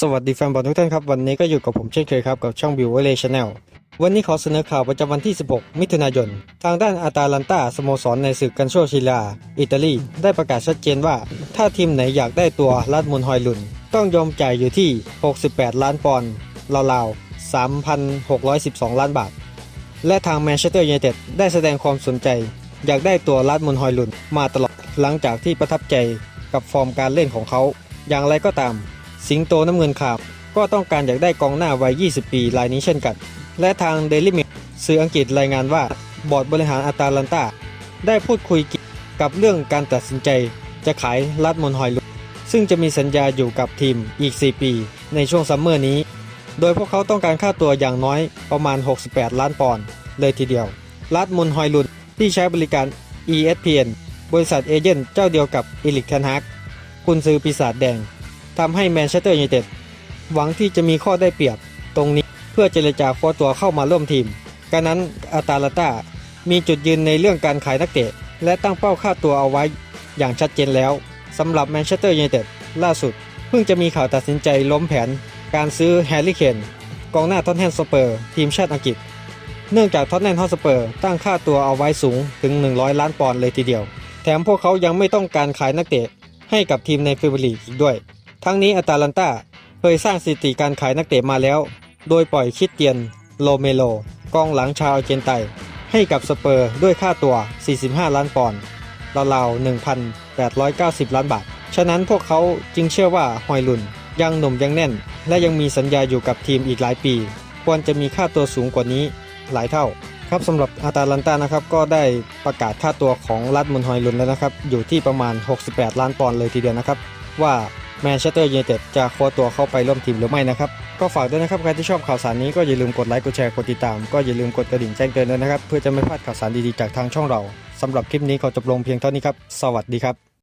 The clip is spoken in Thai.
สวัสดีแฟนบอลทุกท่านครับ วันนี้ก็อยู่กับผมเช่นเคยครับ กับช่องบิวเวเลชแนลวันนี้ขอเสนอข่าวประจำวันที่ 16 มิถุนายน ทางด้านอาตาลันตาสโมสรในศึกกันโชชิลา อิตาลี ได้ประกาศชัดเจนว่า ถ้าทีมไหนอยากได้ตัวลัดมุนฮอยลุน ต้องยอมจ่ายอยู่ที่ 68 ล้านปอนด์ราวๆ 3,612 ล้านบาท และทางแมนเชสเตอร์ยูไนเต็ดได้แสดงความสนใจ อยากได้ตัวลัดมุนฮอยลุนมาตลอดหลังจากที่ประทับใจกับฟอร์มการเล่นของเขา อย่างไรก็ตาม สิงโตน้ำเงินขาวก็ต้องการอยากได้กองหน้าวัย 20 ปีรายนี้เช่นกัน และทางเดลิมิสื่ออังกฤษรายงานว่าบอร์ดบริหารอาตาลันตาได้พูดคุยกับเรื่องการตัดสินใจจะขายลัดมอนฮอยลุนซึ่งจะมีสัญญาอยู่กับทีมอีก 4 ปี ในช่วงซัมเมอร์นี้ โดยพวกเขาต้องการค่าตัวอย่างน้อยประมาณ 68 ล้านปอนด์เลยทีเดียวลัดมุนฮอยลุนที่ใช้บริการ ESPN บริษัทเอเจนต์เจ้าเดียวกับอิลิกเทนฮักกุนซือปีศาจแดง ทำให้แมนเชสเตอร์ยูไนเต็ดหวังที่จะมีข้อได้เปรียบตรงนี้เพื่อเจรจาคว้าตัวเข้ามาร่วมทีมการนั้นอาตาลาตามีจุดยืนในเรื่องการขายนักเตะ และตั้งเป้าค่าตัวเอาไว้อย่างชัดเจนแล้วสำหรับแมนเชสเตอร์ยูไนเต็ดล่าสุด เพิ่งจะมีข่าวตัดสินใจล้มแผน การซื้อแฮร์รี่เคนกองหน้าท็อตแนมสเปอร์ทีมชาติอังกฤษ เนื่องจากท็อตแนมฮอตสเปอร์ตั้งค่าตัวเอาไว้สูงถึง 100 ล้านปอนด์เลยทีเดียว แถมพวกเขายังไม่ต้องการขายนักเตะให้กับทีมในพรีเมียร์ลีกอีกด้วย ทั้งนี้อาตาลันตาเคยสร้างสถิติการขายนักเตะมาแล้ว โดยปล่อยคิดเตียน โลเมโล กองหลังชาวอาร์เจนไตน์ให้กับสเปอร์ด้วยค่าตัว 45 ล้านปอนด์ราวๆ1,890 ล้านบาท ฉะนั้นพวกเขาจึงเชื่อว่าฮอยลุนยังหนุ่มยังแน่น และยังมีสัญญาอยู่กับทีมอีกหลายปี ควรจะมีค่าตัวสูงกว่านี้หลายเท่า ครับสำหรับอาตาลันตานะครับก็ได้ประกาศค่าตัวของรัดมุนฮอยลุนแล้วนะครับ อยู่ที่ประมาณ 68 ล้านปอนด์เลยทีเดียวนะครับ ว่า แมนเชสเตอร์ยูไนเต็ดจะคว้าตัวเข้าไปร่วมทีมหรือไม่นะครับ ก็ฝากด้วยนะครับ ใครที่ชอบข่าวสารนี้ก็อย่าลืมกดไลค์ กดแชร์ กดติดตาม ก็อย่าลืมกดกระดิ่งแจ้งเตือนด้วยนะครับ เพื่อจะไม่พลาดข่าวสารดีๆจากทางช่องเราสำหรับคลิปนี้ขอจบลงเพียงเท่านี้ครับ สวัสดีครับ